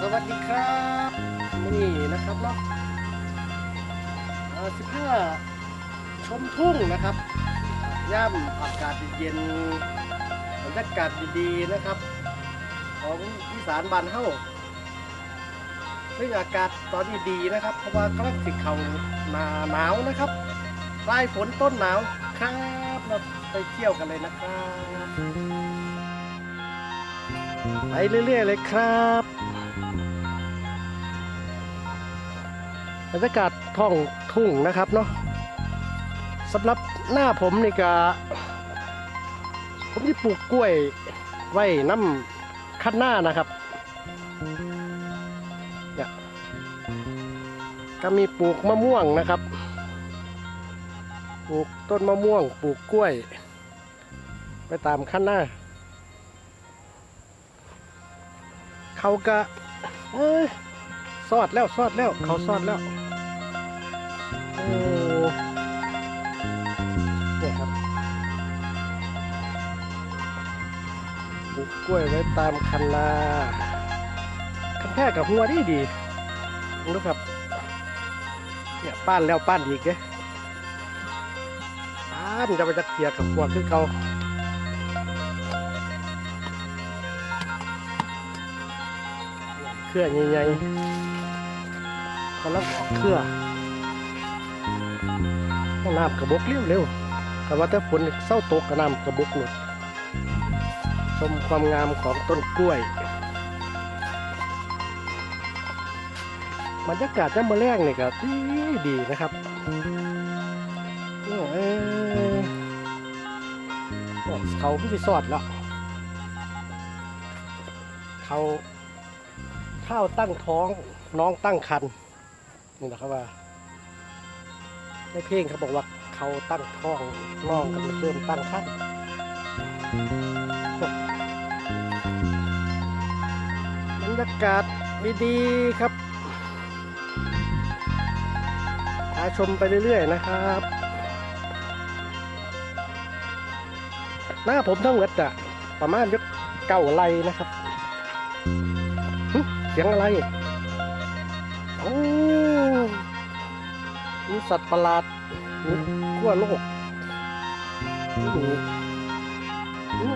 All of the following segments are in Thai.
สวัสดีครับนี่นะครับเนาะสิบห้าชมทุ่งนะครับ ย่ำอากาศเย็นบรรยากาศดีๆนะครับ ของอีสานบ้านเฮ้าซึ่งอากาศตอนนี้ดีนะครับ เพราะว่ากำลังสิเขาหนาหนาวนะครับปลายฝนต้นหนาวครับเราไปเที่ยวกันเลยนะครับ ไปเรื่อยๆเลยครับบรรยากาศท้องทุ่งนะครับเนาะสำหรับหน้าผมนี่ก็ผมที่ปลูกกล้วยไว้น้ำคัดหน้านะครับเนี่ยก็มีปลูกมะม่วงนะครับ ปลูกต้นมะม่วง ปลูกกล้วย ไปตามคันหน้า เขากะเอ้ยซอดแล้วซอดแล้ว เขาซอดแล้วโอ้เนี่ยครับปลูกกล้วยไว้ตามคันนาคันแท้กับหัวดีดีดูครับเนี่ยป้านแล้วป้านอีกเด้ป้านจะไปจะเทียกับหัวคือเขา รือใหญ่ๆกำลังออกเครือน้ำกระบกเร็วๆแต่ว่าถ้าฝนเศร้าตกกระน้ำกระบกหลุดชมความงามของต้นกล้วยบรรยากาศจะมาแรงนี่ก็ดีดีนะครับเนี่ยเอ้ยเขาพี่สอดแล้วเขา ข้าวตั้งท้องน้องตั้งคันนี่นะครับว่าในเพลงเขาบอกว่าเขาตั้งท้องน้องกับเริ่มตั้งคันบรรยากาศดีๆครับพาชมไปเรื่อยๆนะครับ หน้าผมทั้งหมดอะประมาณยกเก้าไรนะครับ สียงอะไรโอ้มีสัตว์ประหลาดมีทั่วโลกนี่นี่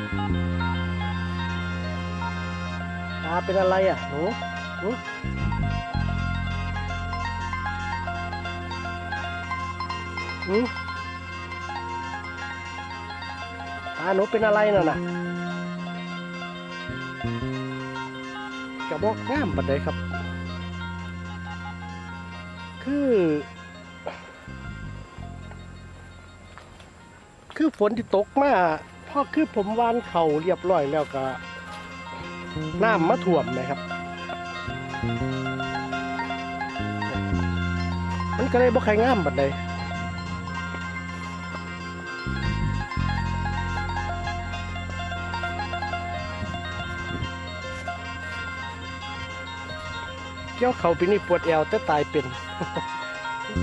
ตาเป็นอะไรอะหนูหนูหนูตาหนูเป็นอะไรน่ะน่ะ กระบอกงามบัดใดครับ คือ คือฝนที่ตกมาพอคือผมวานเข่าเรียบร้อยแล้วก็น้ำมาท่วมนะครับ มันก็เลยบ่ใครงามบัดใด กี่ยวเขาปีนี้ปวดแอวแต่ตายเป็น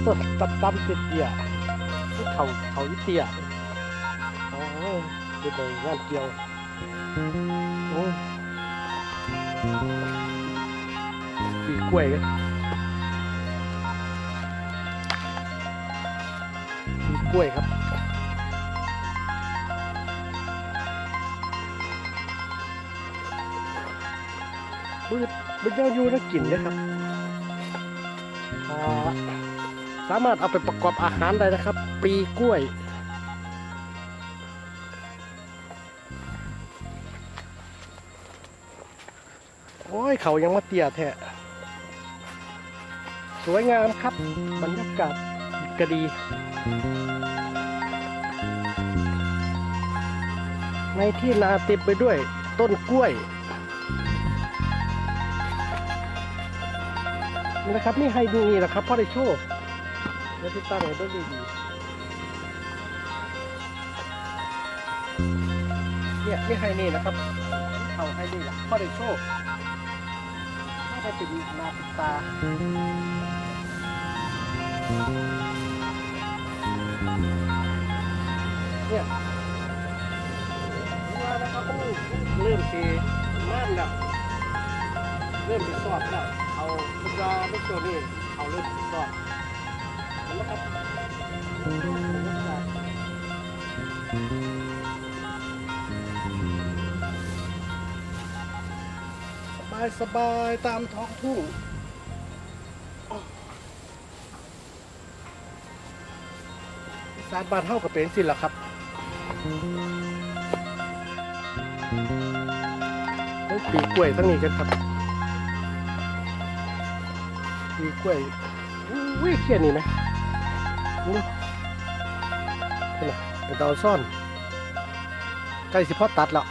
ต้นตับตั้มเตี้ยๆเขาเขาอีเตี้ยโอ้ยเป็นไปงานเกี่ยวโอ้ยปีกล้วยกันปีกล้วยครับบืด บืดยอยูน่ากินเลยครับ สามารถเอาไปประกอบอาหารได้นะครับ ปีกล้วย โอ้ยเขายังมาเตี้ยแท้สวยงามครับ บรรยากาศก็ดี ในที่นาเต็มไปด้วยต้นกล้วย นะครับนี่ให้ดูนี่นะครับพ่อได้โชว์แล้วที่ตั้งไว้ด้วยดีๆเนี่ยนี่ให้นี่นะครับเขาให้นี่แหละพ่อได้โชว์ถ้าได้เป็นาปิดตาเนี่ยนี่นะครับก็เริ่มสีม่านแล้วเริ่มสีสอบแล้ว เอาลูกตัวนี้เอาเริ่มสีสอบเห็นไหมครับสบายสบายตามท้องทุ่งสารบานเฮาก็เป็นสิล่ะครับเฮ้ปีกล้วยทั้งนี้กันครับีกล้วยอุ้ยเขียนนี่ไหมนี่เนไงเป็นดาวซ่อนใกล้สิพอตัดแล้ว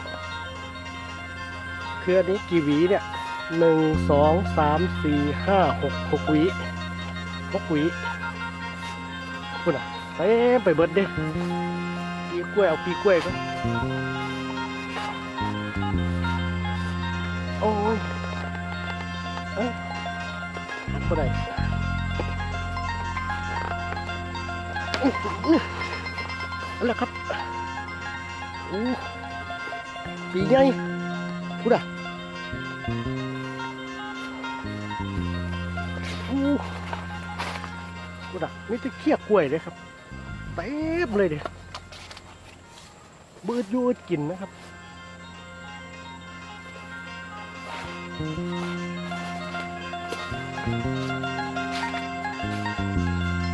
คืออันนี้กี่หวีเนี่ยหนึ่งสองสามสี่ห้าหกหกหวีหกหวีคุณอะเต็มไปเบิดเด้ปีกล้วยเอาปีกล้วยก็ บ่ได้อื้ออื้อเอาละครับอู้ปีใหญ่พูดอะอู้พูดอะมีแต่เขี้ยกล้วยเลยครับเต็มเลยเด็บืดอยูดกินนะครับ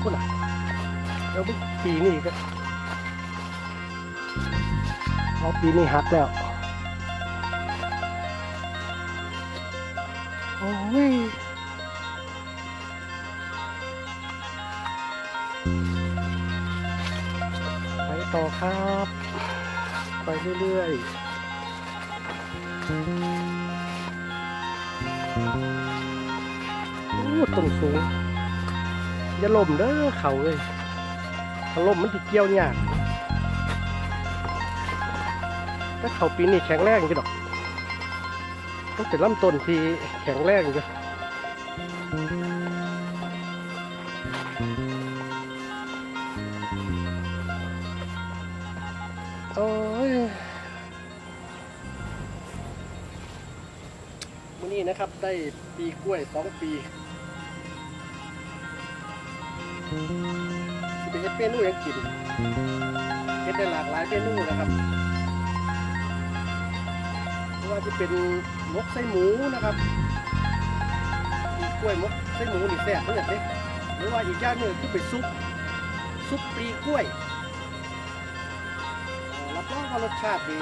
พูดน่ะแล้วปีนี้ก็เอาปีนี้หักแล้ว โอ้ยไปต่อครับ ไปเรื่อยๆ ต้นสูงอย่าล่มเด้อเขาเลยถ้าล่มมันติเกี่ยวยากถ้าเขาปีนี้แข็งแรงจังดอกต้องเป็นลำต้นที่แข็งแรงจ้ะโอ้ยวันนี้นะครับได้ปีกล้วยสองปี เฮ็ดเมนูหยังกินเฮ็ดได้หลากหลายเมนูนะครับไม่ว่าจะเป็นมกไส้หมูนะครับกล้วยมกไส้หมูนี่แซ่บเหมือนกันเด้หรือว่าอีกอย่างหนึ่งคือเป็นซุปซุปปลีกล้วยรับรองว่ารสชาติดี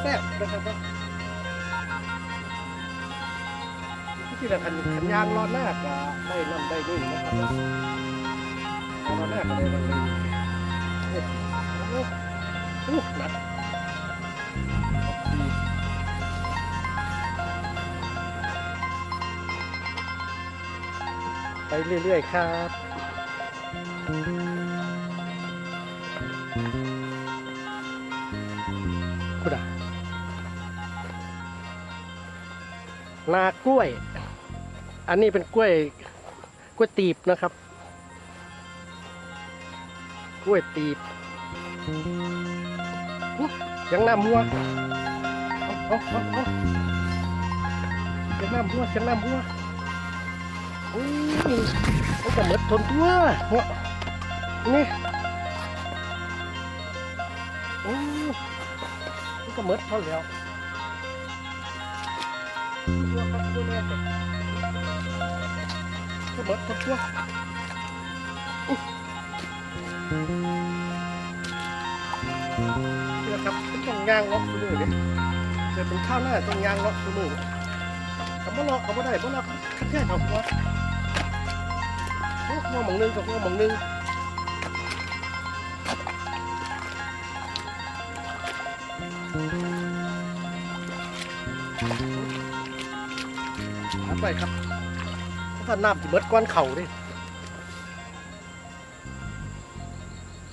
แซ่บนะครับ ที่ละทันขันยางรอหน้าก็ได้น้ำได้นี่นะครับรอหน้าก็ได้นำได้นี่โอ้โหโอ้โหหนักไปเรื่อยๆครับคุณอะนากล้วย อันนี้เป็นกล้วยกล้วยตีบนะครับ กล้วยตีบยังน้ำมัวเอาเอาเอาเอาเสียงน้ำมัวเสียงน้ำมัวอุ้ยมันจะหมดทนตัวหัวนี่โอ้มันก็หมดเท่าแล้วตัวครับตัวแรกเลย ก็เบิดทับตัวนี่แหละครับเป็นต้องย่างเลาะตัวมือเนี่ยเกิดเป็นข้าวหน้าต้องย่างเลาะตัวมือคำว่าเลาะคำว่ได้เพราะเลาะคัดแค่เขาหัวโอ้หัวหมองนึงกับหัวหมองนึงไปครับ ถ้าน้ำจะเบิดก้อนเข่าดิ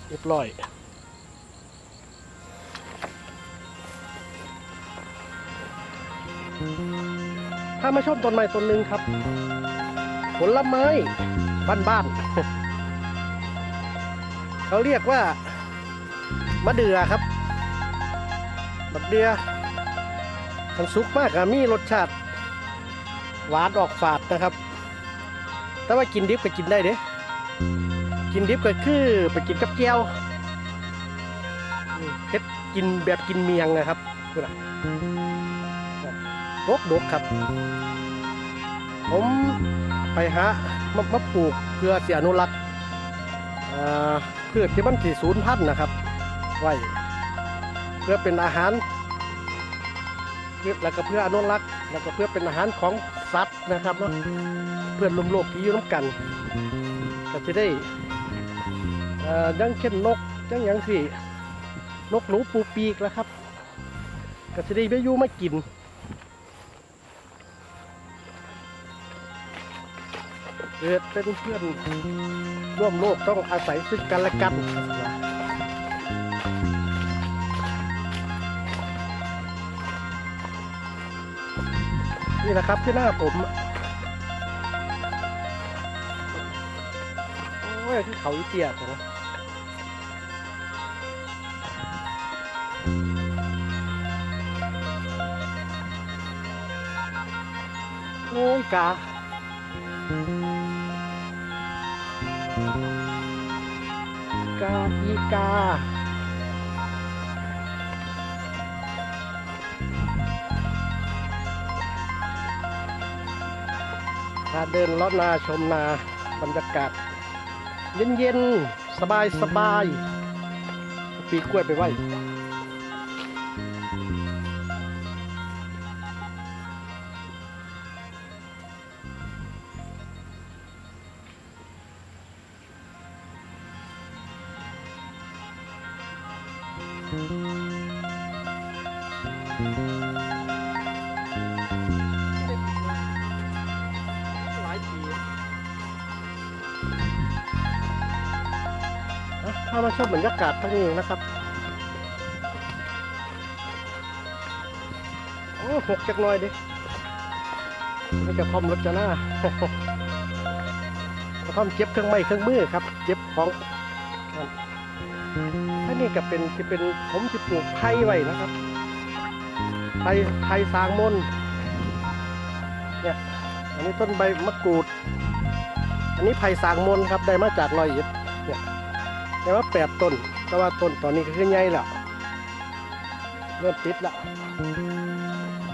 เรียบร้อยถ้ามาชมต้นไม้ต้นหนึ่งครับ ผลไม้บ้านๆเขาเรียกว่ามะเดื่อครับบักเดียคันสุกมากอะมีรสชาติ หวานออกฝาดนะครับ แต่ว่ากินดิบก็กินได้เด้กินดิบก็คือไปกินกับแก้วเฮ็ดกินแบบกินเมียงนะครับดูนะดกดกครับ ผมไปหามามาปลูกเพื่อเสียอนุรักษ์อ่าพืชที่มันสีสูญพันนะครับ ไว้เพื่อเป็นอาหารแล้วก็เพื่ออนุรักษ์ แล้วก็เพื่อเป็นอาหารของสัตว์นะครับเนาะเพื่อนร่วมโลกที่อยู่น้ำกันก็จะได้เอ่ออยังเช่นนกยังหยังสินกหนูปูปีกแล้วครับ ก็จะได้ไปอยู่มากินเกิดเป็นเพื่อนร่วมโลกต้องอาศัยซึ่งกันและกัน นี่นะครับที่หน้าผม โอ้ยคือเขาอีเตียของโอ้ยกากาอีกา พาเดินลอดนาชมนาบรรยากาศเย็นๆ สบายสบายๆปีกล้วยไปไว้ ถ้ามาชมบรรยากาศทั้งนี้นะครับโอ้หกจักหน่อยดิมันจะพร้อมรถจะหน้ากระท่อมเจ็บเครื่องไม้เครื่องมือครับ เจ็บของนั่นถ้านี่ก็เป็นที่เป็นผมที่ปลูกไผ่ไว้นะครับไผ่ไผ่สางมนเนี่ยอันนี้ต้นใบมะกรูด อันนี้ไผ่สางมนครับได้มาจากรอยเอ็ดเนี่ย ได้มาแปดต้น แต่ว่าต้นตอนนี้ก็คือใหญ่แล้วเริ่มติดแล้ว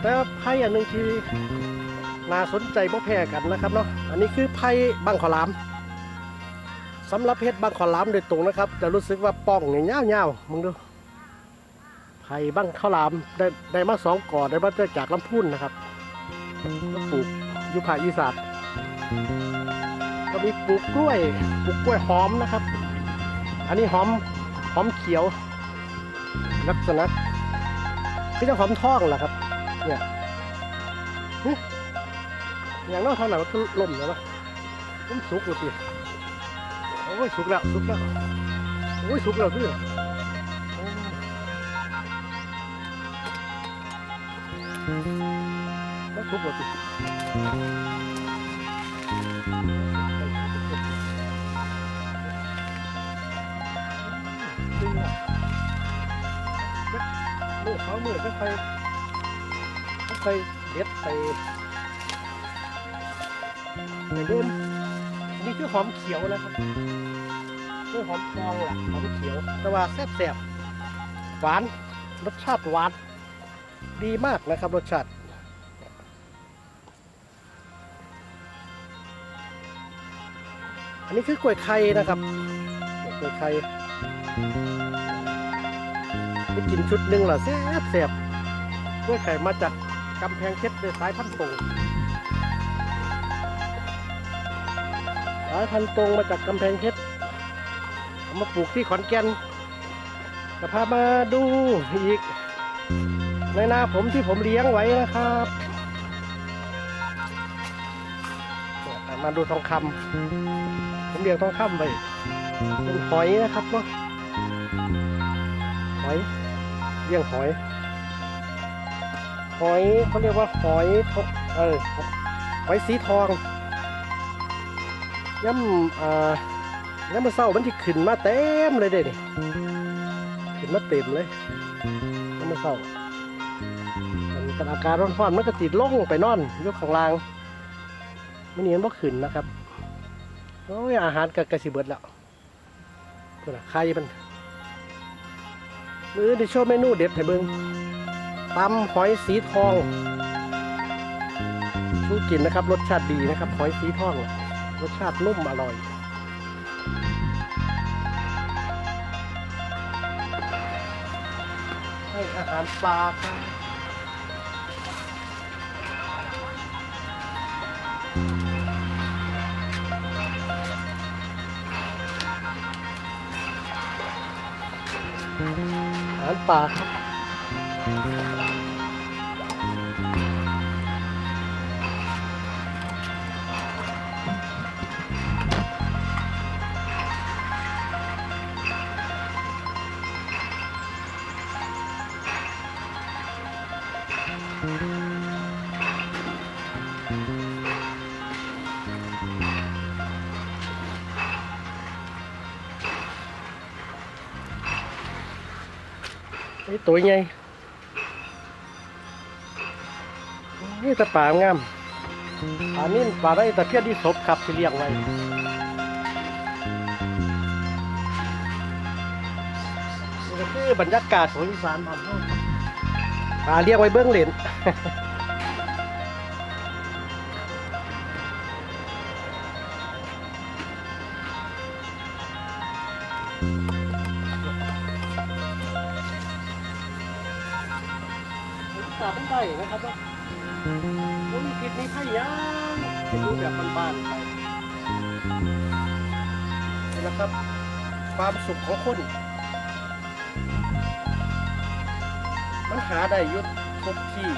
แต่ว่าไผ่อันหนึ่งที่น่าสนใจพวกแพร่กันนะครับเนาะอันนี้คือไผ่บังขอลามสำหรับเพชรบังขอลามโดยตรงนะครับ จะรู้สึกว่าป้องเนี่ยเงาวๆมึงดูไผ่บังข้าวหลามได้ได้มาสองก่อได้มาจากลำพูนนะครับก็ปลูกยู่ภาคอีสานก็มีปลูกกล้วยปลูกกล้วยหอมนะครับ อันนี้หอมหอมเขียว ลักษณะคือจะหอมทองแหละครับ เนี่ยอย่างนอกทางไหนมันก็ล่มแล้วนะมันสุกแล้วสิโอ้ยสุกแล้วสุกแล้วโอ้ยสุกแล้วพี่โอ้มันสุกแล้วสิ จริงอะมือเขามือก็ไปก็ไปเด็ดไปไปเดินนี่คือหอมเขียวนะครับคือหอมฟองล่ะหอมเขียว แต่ว่าแซ่บๆหวานรสชาติหวานดีมากนะครับรสชาติอันนี้คือกล้วยไข่นะครับกล้วยไข่ ไปกินชุดหนึ่งเหรอแซ่บแซ่บกล้วยไข่มาจากกำแพงเพชรเลยสายพันธุ์ตรงสายพันธุ์ตรงมาจากกำแพงเพชรเอามาปลูกที่ขอนแก่นจะพามาดูอีก ในนาผมที่ผมเลี้ยงไว้นะครับมาดูทองคำผมเลี้ยงทองคำไว้เป็นหอยนะครับเนาะ หอยเลี้ยงหอย หอยเขาเรียกว่าหอยทองเออหอยสีทองย่ำอ่าย่ำมือเศร้ามันที่ขึ้นมาเต็มเลยเด้นี่ขึ้นมาเต็มเลยย่ำมือเศร้าแต่อากาศร้อนๆมันก็ติดล่งไปนอนยกข้างล่างไม่เนียนบ่ขึ้นนะครับโอ้ยอาหารกะกระสิเบิดแล้วพุ่นน่ะไข่มัน มือดิโชว์เมนูเด็ดให้เบิงตำหอยสีทองชูกินนะครับ รสชาติดีนะครับ หอยสีทอง รสชาตินุ่มอร่อย ให้อาหารปลาครับ อ ตัวใหญ่นี่ตะปลางามปลานี่ปลาได้ตะเพียนที่ศพครับที่เลี้ยงไว้นี่คือบรรยากาศของอีสานบ้านเราปลาเรียกไว้เบื้องเหรน สุขของคน มันหาได้อยุดทุกที่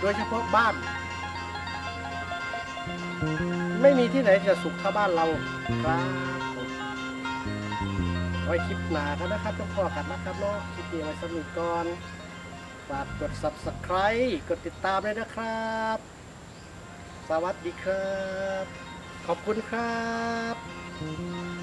โดยเฉพาะบ้าน ไม่มีที่ไหนจะสุขเท่าบ้านเราครับไว้คลิปหนากันนะครับต้องพอกันนะครับเนาะคลิปนี้ไว้สนุกก่อนฝากกด subscribe กดติดตามด้วยนะครับ สวัสดีครับ ขอบคุณครับ